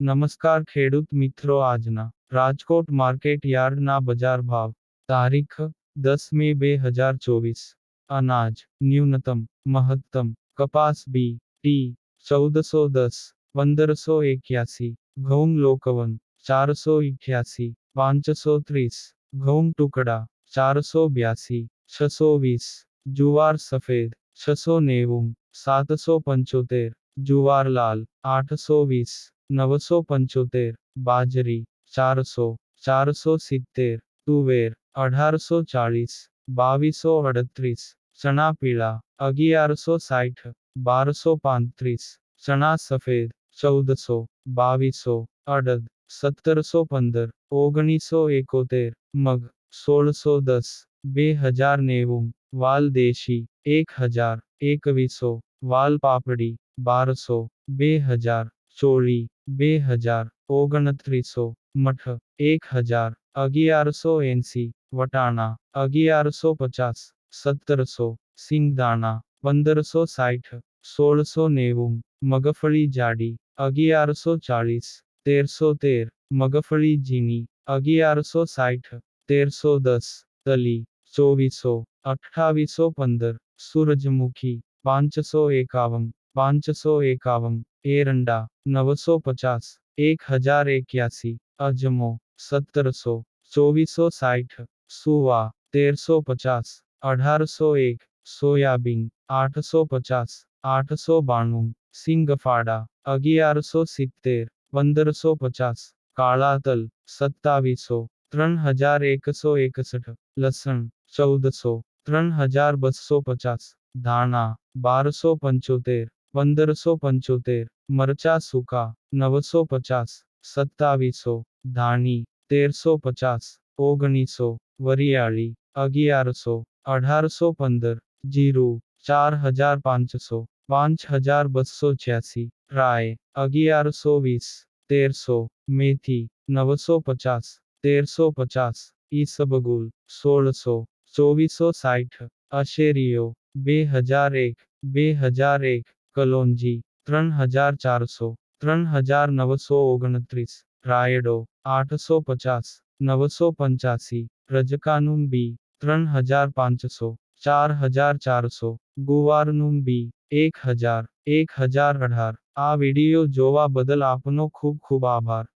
નમસ્કાર ખેડૂત મિત્રો આજના રાજકોટ માર્કેટ યાર્ડના બજાર ભાવ તારીખ દસ મે બે હજાર ચોવીસ અનાજ ન્યૂનતમ મહત્તમ કપાસ બી ટી ચૌદસો દસ પંદરસો એક્યાસી ઘઉં લોકવન ચારસો ઇઠ્યાસી પાંચસો ત્રીસ ઘઉં ટુકડા ચારસો બ્યાસી છસો વીસ જુવાર સફેદ છસો નેવું સાતસો પંચોતેર જુવાર લાલ આઠસો વીસ નવસો પંચોતેર બાજરી ચારસો ચારસો સિત્તેર તુવેર અઢારસો ચાળીસ બાવીસો અડત્રીસ ચણા પીળા અગિયારસો સાઠ બારસો પાંત્રીસ ચણા સફેદ ચૌદસો બાવીસો અડદ સત્તરસો પંદર ઓગણીસો એકોતેર મગ સોળસો દસ બે હજાર નેવું વાલ દેશી એક હજાર એકવીસો વાલ પાપડી બારસો બે હજાર ચોળી બે હજાર ઓગણત્રીસો મઠ એક હજાર અગિયારસો એંસી વટાણા અગિયારસો પચાસ સત્તરસો સિંગદાણા પંદરસો સાઠ સોળસો નેવું મગફળી જાડી અગિયારસો ચાળીસ તેરસો તેર મગફળી ઝીણી અગિયારસો સાઠ તેરસો દસ તલી ચોવીસો અઠ્ઠાવીસો પંદર સૂરજમુખી પાંચસો એકાવન પાંચસો એકાવન એરંડા નવસો પચાસ એક હજાર એક્યાસી અજમો સત્તરસો ચોવીસો સાઠ સુવા તેરસો પચાસ અઢારસો એક સોયાબીન આઠસો પચાસ આઠસો બાણું સિંગફાડા અગિયારસો સિત્તેર પંદરસો પચાસ કાળા તલ સત્તાવીસો ત્રણ હજાર એકસો એકસઠ લસણ ચૌદસો ત્રણ હજાર બસો પચાસ ધાણા બારસો પંચોતેર પંદરસો પંચોતેર મરચા સૂકા નવસો પચાસ સત્તાવીસો ધાણી તેરસો પચાસ ઓગણીસો વરિયાળી અગિયારસો અઢારસો પંદર જીરું ચાર હજાર પાંચસો પાંચ હજાર બસો છ્યાસી રાય અગિયારસો વીસ તેરસો મેથી નવસો પચાસ તેરસો પચાસ ઈસબગુલ સોળસો ચોવીસો સાઠ અશેરીઓ બે હજાર એક બે હજાર એક કલોંજી, ત્રણ હજાર ચારસો, ત્રણ હજાર નવસો ઓગણત્રીસ, રાયડો, આઠસો પચાસ, નવસો પંચ્યાસી, રજકાનું બી, ત્રણ હજાર પાંચસો, ચાર હજાર ચારસો, ગુવારનું બી, એક હજાર એક હજાર અઢાર. આ વિડિયો જોવા બદલ આપનો ખૂબ ખૂબ આભાર.